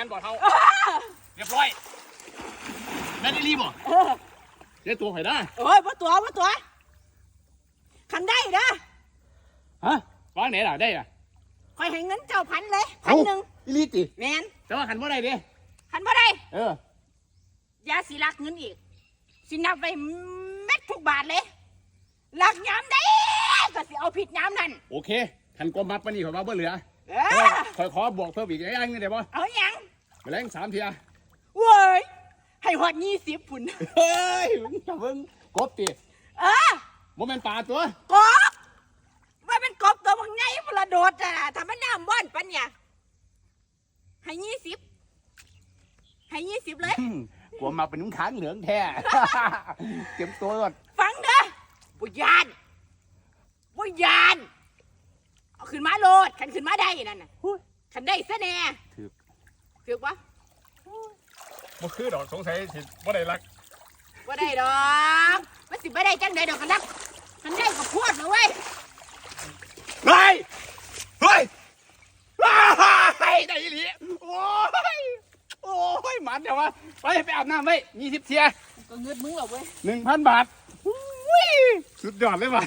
ม่นบ่เท่าเรียบร้อยแม่นได้รีบบ่เออเดี๋ยวตัวไข่ได้โอ้ยบ่ตัวบ่ตัวคันได้เด้อฮะวางไหนล่ะได้อะคอยให้เงินเจ้าพันเลยพันหนึ่งอีลีติแมนแต่ว่าขันว่าได้เด้คันบ่ได้เอออยาสิลักเงินอีก สินับไปเม็ดทุกบาทเลยลักยามได้ก็สิเอาผิดยามนั่นโอเคขันกลมมัดปานนี่ผมว่าบ่เหลือเอเอออคอยขอบวกเพิ่มอีกอย่างหนึงได้บ่เอาหยัง แมลงสามเทียเว้ยให้หอดยี่สิบพุ่นเฮ้ยมึงจะเบิ่งกบติเออบ่แม่นปลาตัว กบว่าเป็นกบตัวบางไงพละโดดอะทำมันน้ำบ้อนปันเนี่ยให้ยี่สิบให้ยี่สิบเลย อืมกลัวมาเป็นนุ่งขางเหลืองแท้เตรียมตัวก่อนฟังเด้อบุยานบุยานเอาขึ้นมาโลดขันขึ้นมาได้นั่นน่ะขันได้ซะแน่ถือ ถือปะบ่คือดอกสงสัยสิบ่ได้รักว่าได้ดอกมันสิบ่ได้จังได้ดอกกันนักขันได้ก็พูดนะเว้ยเฮ้ยเฮ้ยว้ายได้อีหลีโอ้ยโอ้ยหมันเดี๋ยววะไปไปอาบน้ำไว้ยี่สิบเทียก็เงินมึงหรอกเว้ยหนึ่งพันบาทอุ้ยสุดยอดเลยว่ะ